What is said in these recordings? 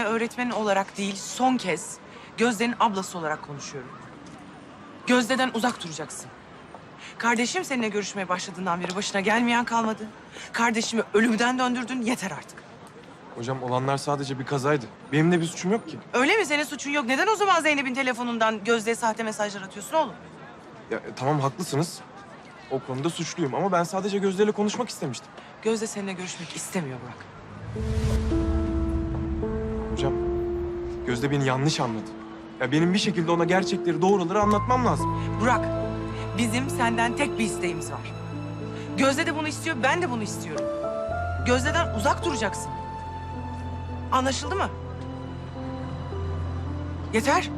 seninle öğretmenin olarak değil son kez Gözde'nin ablası olarak konuşuyorum. Gözde'den uzak duracaksın. Kardeşim seninle görüşmeye başladığından beri başına gelmeyen kalmadı. Kardeşimi ölümden döndürdün yeter artık. Hocam olanlar sadece bir kazaydı. Benim de bir suçum yok ki. Öyle mi? Senin suçun yok. Neden o zaman Zeynep'in telefonundan Gözde'ye sahte mesajlar atıyorsun oğlum? Ya, e, tamam haklısınız. O konuda suçluyum ama ben sadece Gözde ile konuşmak istemiştim. Gözde seninle görüşmek istemiyor Burak. Hocam, Gözde beni yanlış anladı. Ya benim bir şekilde ona gerçekleri, doğruları anlatmam lazım. Burak, bizim senden tek bir isteğimiz var. Gözde de bunu istiyor, ben de bunu istiyorum. Gözde'den uzak duracaksın. Anlaşıldı mı? Yeter.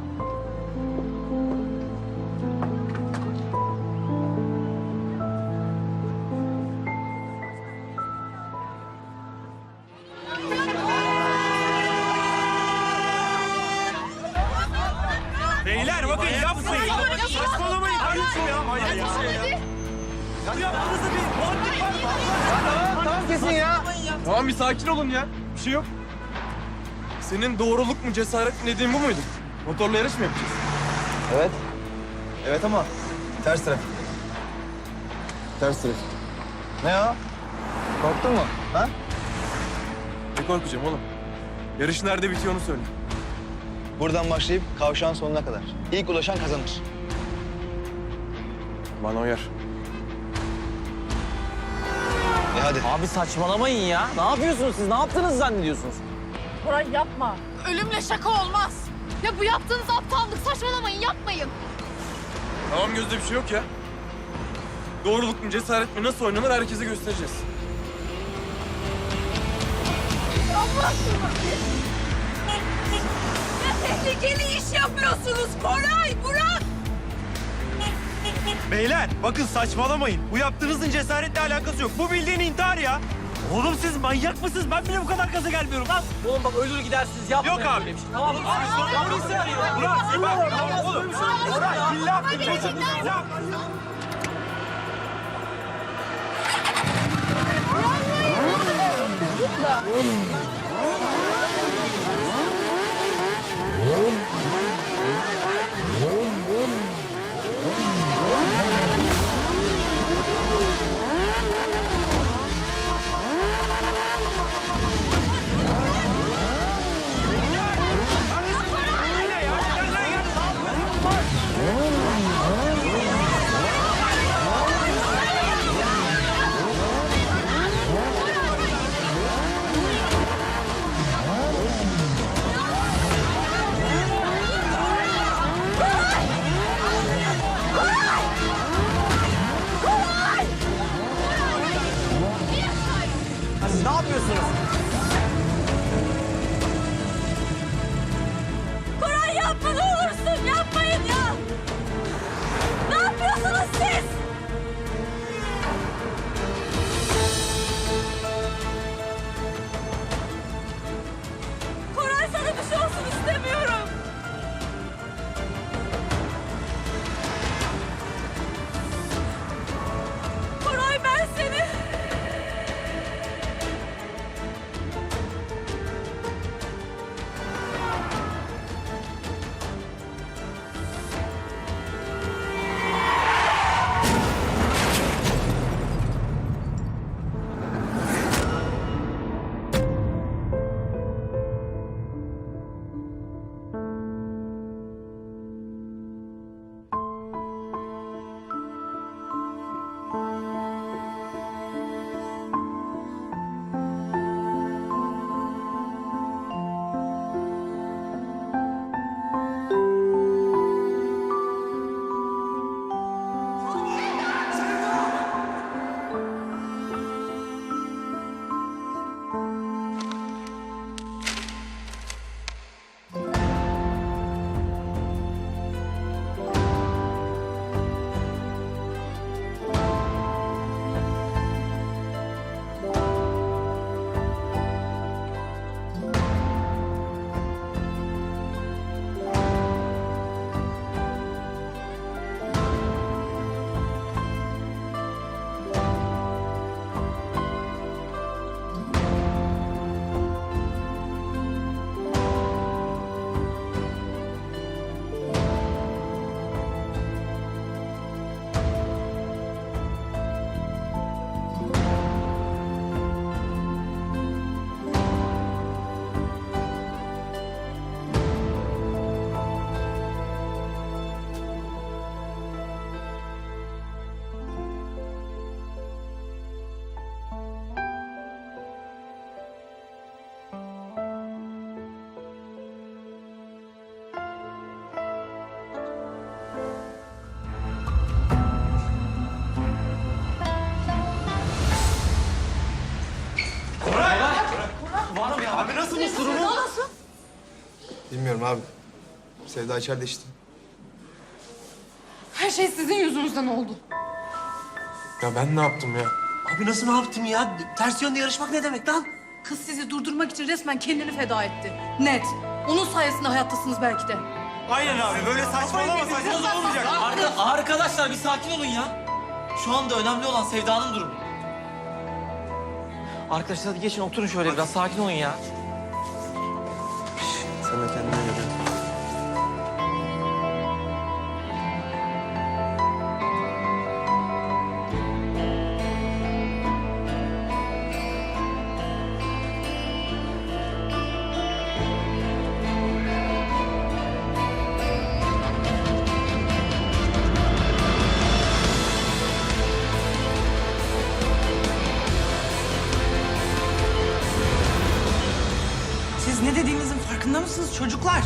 Bir şey yok. Senin doğruluk mu, cesaret mi dediğin bu muydu? Motorla yarış mı yapacağız? Evet. Evet ama ters trafik. Ters trafik. Ne o? Korktun mu? Ha? Ne korkacağım oğlum? Yarış nerede bitiyor onu söyle. Buradan başlayıp kavşağın sonuna kadar. İlk ulaşan kazanır. Bana uyar. Hadi. Abi saçmalamayın ya. Ne yapıyorsunuz siz? Ne yaptınız zannediyorsunuz? Koray yapma. Ölümle şaka olmaz. Ya bu yaptığınız aptallık saçmalamayın yapmayın. Tamam Gözde bir şey yok ya. Doğruluk mu, cesaret mi, nasıl oynanır herkese göstereceğiz. Ya tehlikeli iş yapıyorsunuz Koray, Burak. Beyler bakın saçmalamayın. Bu yaptığınızın cesaretle alakası yok. Bu bildiğin intihar ya. Oğlum siz manyak mısınız? Ben bile bu kadar gaza gelmiyorum lan. Oğlum bak ölür gidersiniz yapmayın. Yok abi. Şey. Tamam. Oğlum, abi, abi, abi, polisi arıyor. Murat bak. Oğlum. Murat illa yaptın. Çocuk illa. Oğlum. Oğlum. Sevda içeride işte. Her şey sizin yüzünüzden oldu. Ya ben ne yaptım ya? Abi nasıl ne yaptım ya? Ters yönde yarışmak ne demek lan? Kız sizi durdurmak için resmen kendini feda etti. Net. Onun sayesinde hayattasınız belki de. Aynen abi böyle saçmalamasaydınız olmayacak. Arka- arkadaşlar bir sakin olun ya. Şu anda önemli olan Sevda'nın durumu. Arkadaşlar hadi geçin oturun şöyle biraz sakin olun ya. Sen de kendine göre. Mısınız çocuklar?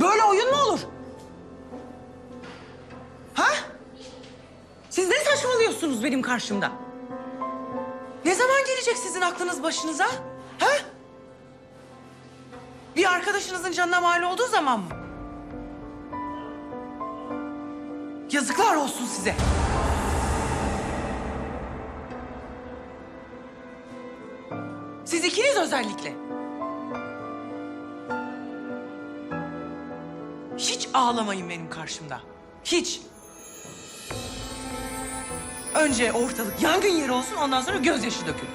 Böyle oyun mu olur? Ha? Siz ne saçmalıyorsunuz benim karşımda? Ne zaman gelecek sizin aklınız başınıza? Ha? Bir arkadaşınızın canına mal olduğu zaman mı? Yazıklar olsun size. Özellikle. Hiç ağlamayın benim karşımda. Hiç. Önce ortalık yangın yeri olsun ondan sonra gözyaşı dökün.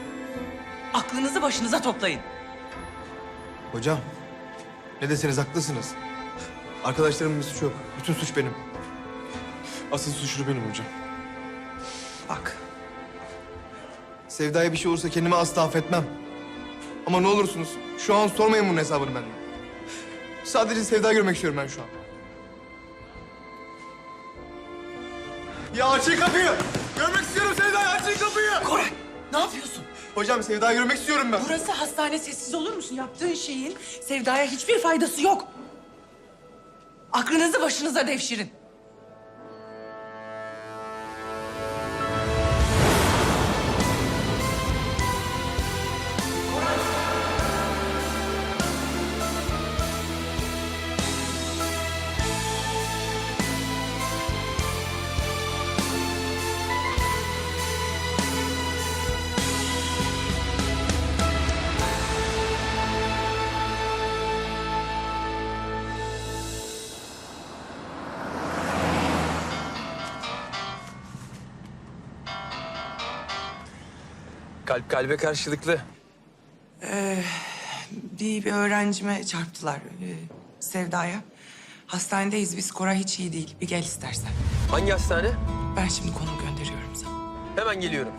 Aklınızı başınıza toplayın. Hocam, ne deseniz haklısınız. Arkadaşlarımın bir suçu yok. Bütün suç benim. Asıl suçlu benim hocam. Bak Sevda'ya bir şey olursa kendimi asla affetmem. Ama ne olursunuz şu an sormayın bunun hesabını benden. Sadece Sevda görmek istiyorum ben şu an. Ya açın kapıyı! Görmek istiyorum Sevda'yı, açın kapıyı! Koray ne yapıyorsun? Hocam Sevda'yı görmek istiyorum ben. Burası hastane sessiz olur musun? Yaptığın şeyin Sevda'ya hiçbir faydası yok. Aklınızı başınıza devşirin. Kalbe karşılıklı. Bir, bir öğrencime çarptılar e, Sevda'ya. Hastanedeyiz biz. Koray hiç iyi değil. Bir gel istersen. Hangi hastane? Ben şimdi konum gönderiyorum sana. Hemen geliyorum.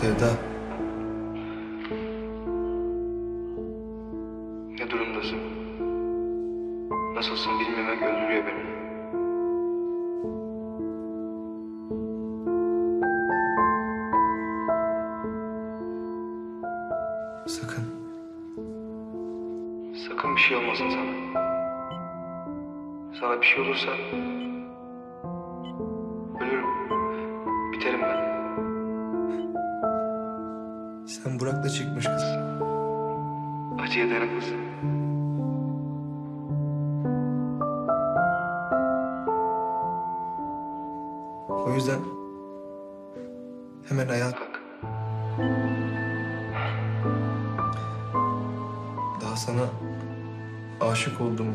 Sevda. Ne durumdasın? Nasılsın bilmemek öldürüyor beni. Sakın. Sakın bir şey olmasın sana. Sana bir şey olursa yüzden hemen ayağa kalk. Daha sana aşık olduğumu,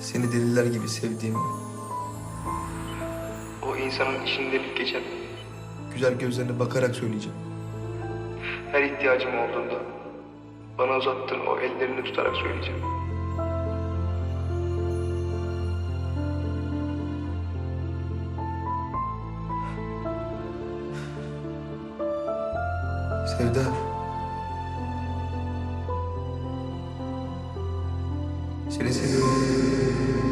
seni deliler gibi sevdiğimi, O insanın içinde bir geçen güzel gözlerine bakarak söyleyeceğim. her ihtiyacım olduğunda bana uzattığın o ellerini tutarak söyleyeceğim. Seni seviyorum. Ben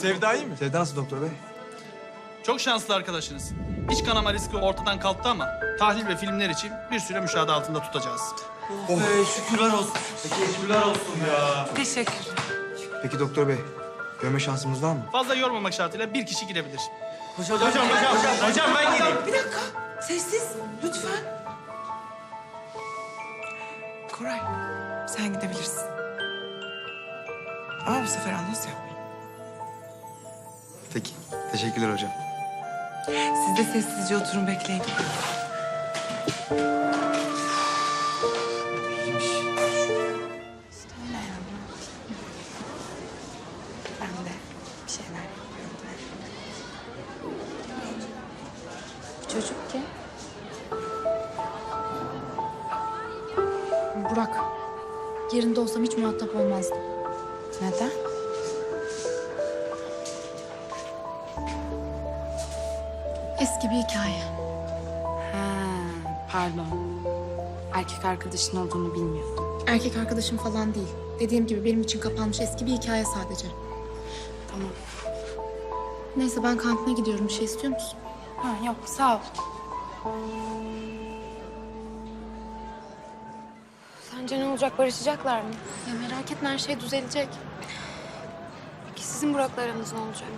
Sevda iyi mi? Sevda nasıl doktor bey? Çok şanslı arkadaşınız. İç kanama riski ortadan kalktı ama tahlil ve filmler için bir süre müşahede altında tutacağız. Be, şükürler olsun. Şükürler olsun ya. Teşekkür. Peki doktor bey, görme şansımız var mı? Fazla yormamak şartıyla bir kişi girebilir. Hocam, hocam, hocam, hocam, hocam ben geleyim. Bir dakika. Sessiz. Lütfen. Koray, sen gidebilirsin. Ama bu sefer anons yapmayın. Peki, teşekkürler hocam. Siz de sessizce oturun bekleyin. Çocuk ki. Burak. Yerinde olsam hiç muhatap olmazdım. Neden? Eski bir hikaye. Ha, pardon. Erkek arkadaşın olduğunu bilmiyordum. Erkek arkadaşım falan değil. Dediğim gibi benim için kapanmış eski bir hikaye sadece. Tamam. Neyse ben kantine gidiyorum. Bir şey istiyor musun? Ha, yok sağ ol. Sence ne olacak? Barışacaklar mı? Ya merak etme her şey düzelecek. Peki sizin Burak'la aranız ne olacak?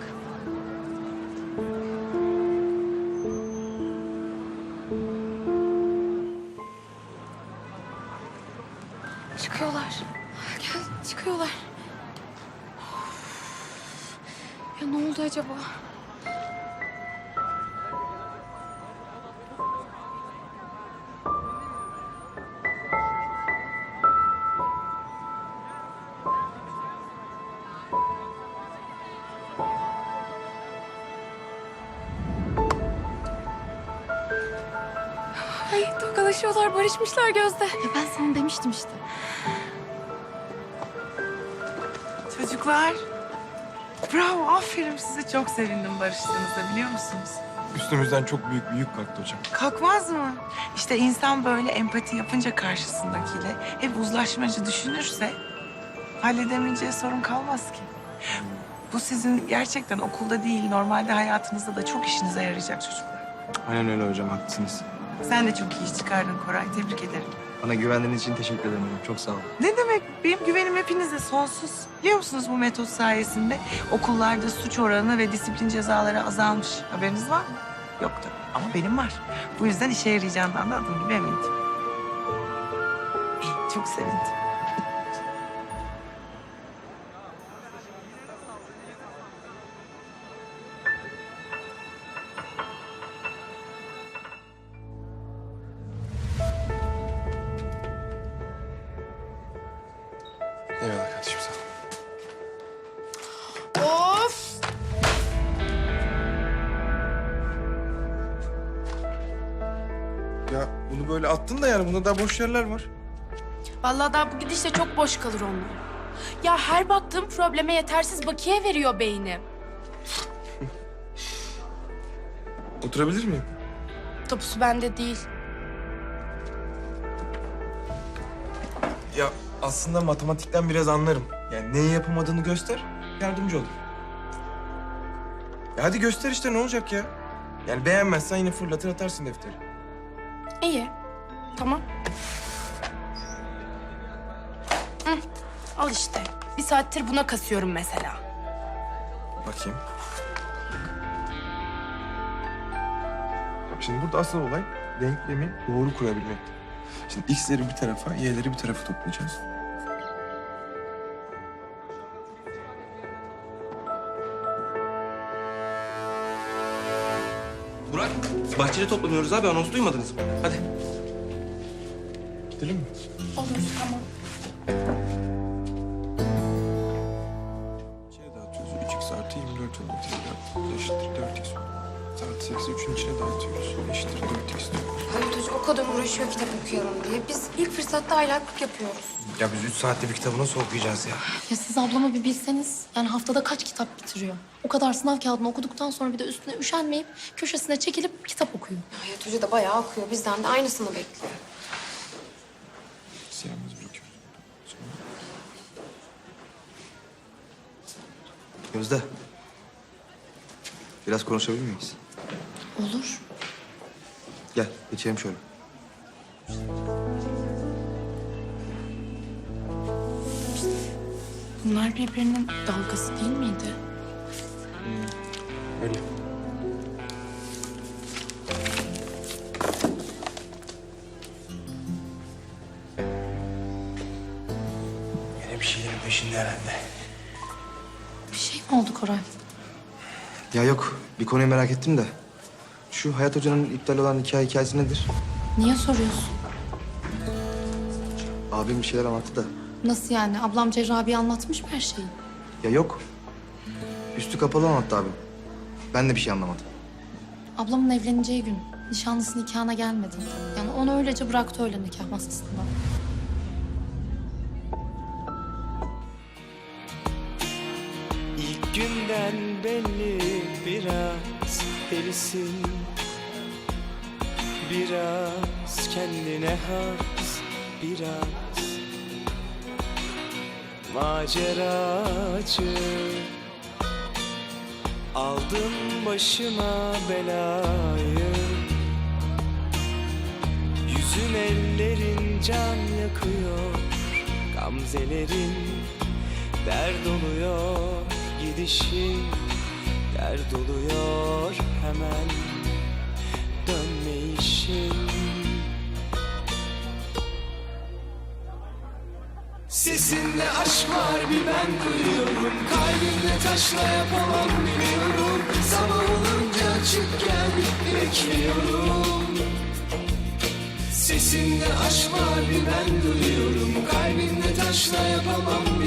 Çıkıyorlar. Gel çıkıyorlar. Ya ne oldu acaba? Barışmışlar Gözde. Ya ben sana demiştim işte. Çocuklar. Bravo, aferin size. Çok sevindim barıştığınızda biliyor musunuz? Üstümüzden çok büyük bir yük kalktı hocam. Kalkmaz mı? İşte insan böyle empati yapınca karşısındakiyle hep uzlaşmacı düşünürse halledemeyeceği sorun kalmaz ki. Bu sizin gerçekten okulda değil, normalde hayatınızda da çok işinize yarayacak çocuklar. Aynen öyle hocam, haklısınız. Sen de çok iyi iş çıkardın Koray, tebrik ederim. Bana güvendiğiniz için teşekkür ederim çok sağ olun. Ne demek? Benim güvenim hepinize sonsuz. Biliyor musunuz bu metot sayesinde okullarda suç oranı ve disiplin cezaları azalmış. Haberiniz var mı? Yok tabii ama benim var. Bu yüzden işe yarayacağından da adım gibi emindim. Çok sevindim. Böyle attın da yani bunda daha boş yerler var. Vallahi daha bu gidişle çok boş kalır onlar. Ya her baktığım probleme yetersiz bakiye veriyor beynim. Oturabilir miyim? Topusu bende değil. Ya aslında matematikten biraz anlarım. Yani neyi yapamadığını göster, yardımcı olayım. Ya hadi göster işte ne olacak ya? Yani beğenmezsen yine fırlatır atarsın defteri. İyi. Tamam. Hı, al işte. Bir saattir buna kasıyorum mesela. Bakayım. Şimdi burada asıl olay denklemi doğru kurabilmek. Şimdi x'leri bir tarafa, y'leri bir tarafa toplayacağız. Burak, bahçede toplanıyoruz abi. Anons duymadınız mı? Hadi. Gidelim mi? Olur tamam. İkiye dağıtıyoruz. 3x artı 24 oluyor. Tekrar eşittir 4x. Artı 8'i 3'ün içine dağıtıyoruz. Eşittir 4x diyor. Hayır Hoca o kadar uğraşıyor kitap okuyalım diye. Biz ilk fırsatta aylaklık yapıyoruz. Ya biz 3 saatte bir kitabı nasıl okuyacağız ya? Ya siz ablamı bir bilseniz yani haftada kaç kitap bitiriyor? O kadar sınav kağıdını okuduktan sonra bir de üstüne üşenmeyip köşesine çekilip kitap okuyor. Hayat Hoca da bayağı okuyor. Bizden de aynısını bekliyor. Biz yalnız bırakıyoruz. Sonra... Gözde. Biraz konuşabilir miyiz? Olur. Gel, geçelim şöyle. Bunlar birbirinin dalgası değil miydi? Öyle. Bir şeylerin peşinde herhalde. Bir şey mi oldu Koray? Ya yok, bir konuyu merak ettim de. Şu Hayat Hoca'nın iptal olan hikaye hikayesi nedir? Niye soruyorsun? Abim bir şeyler anlattı da. Nasıl yani? Ablam Cerrah abi anlatmış mı her şeyi? Ya yok. Üstü kapalı anlattı abim. Ben de bir şey anlamadım. Ablamın evleneceği gün nişanlısı nikahına gelmedi. Yani onu öylece bıraktı öyle nikah masasında. Biraz delisin. Biraz kendine has biraz. Maceracı. Aldım başıma belayı. Yüzün ellerin can yakıyor. Gamzelerin Dert oluyor. Gidişi Dert oluyor hemen dönmeyişin Sesinde aşk var bir ben duyuyorum. Kalbimde taşla yapamam biliyorum. Sabah olunca çık gel bekliyorum. Sesinde aşk var bir ben duyuyorum. Kalbimde taşla yapamam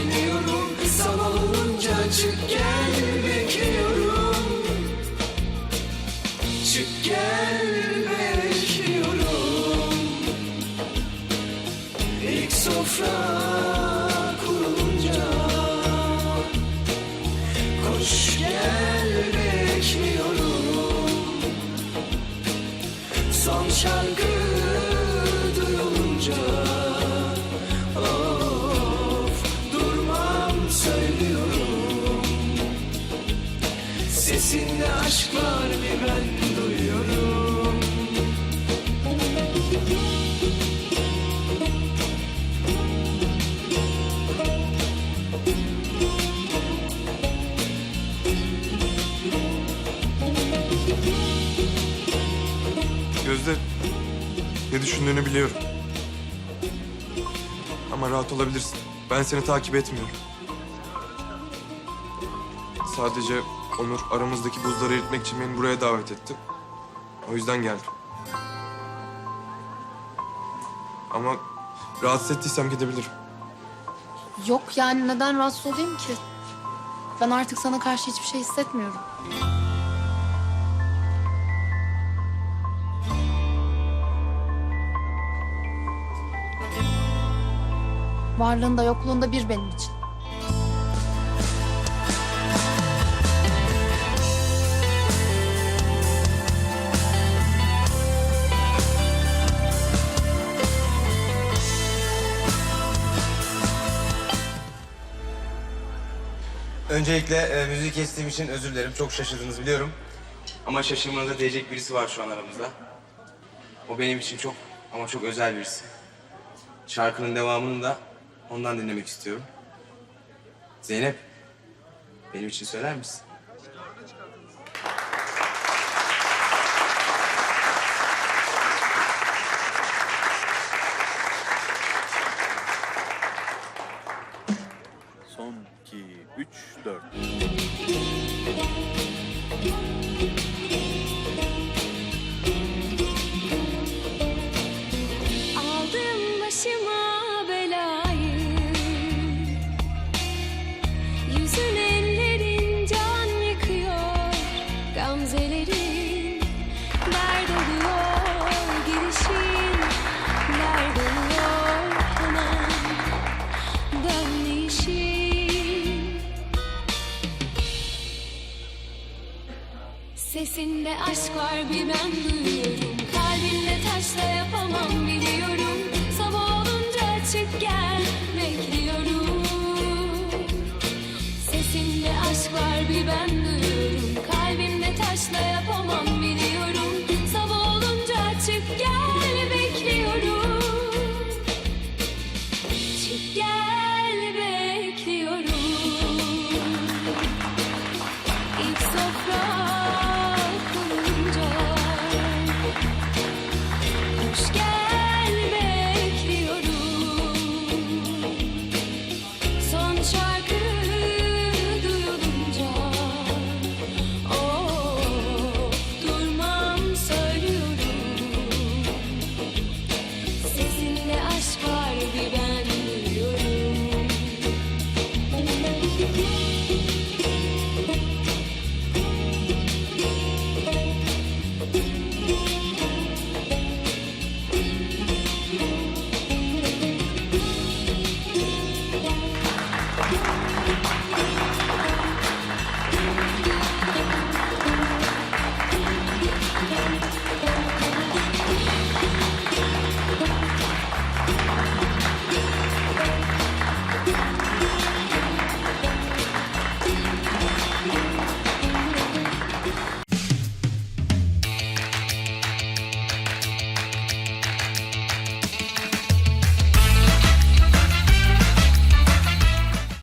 düşündüğünü biliyorum. Ama rahat olabilirsin. Ben seni takip etmiyorum. Sadece Onur aramızdaki buzları eritmek için beni buraya davet etti. O yüzden geldim. Ama rahatsız ettiysem gidebilirim. Yok yani neden rahatsız olayım ki? Ben artık sana karşı hiçbir şey hissetmiyorum. Varlığında yokluğunda bir benim için. Öncelikle e, müziği kestiğim için özür dilerim. Çok şaşırdınız biliyorum. Ama şaşırmanıza değecek birisi var şu an aramızda. O benim için çok ama çok özel birisi. Şarkının devamını da ondan dinlemek istiyorum. Zeynep, benim için söyler misin? Son 2, 3, 4. aşk var bir ben var bir ben duyuyorum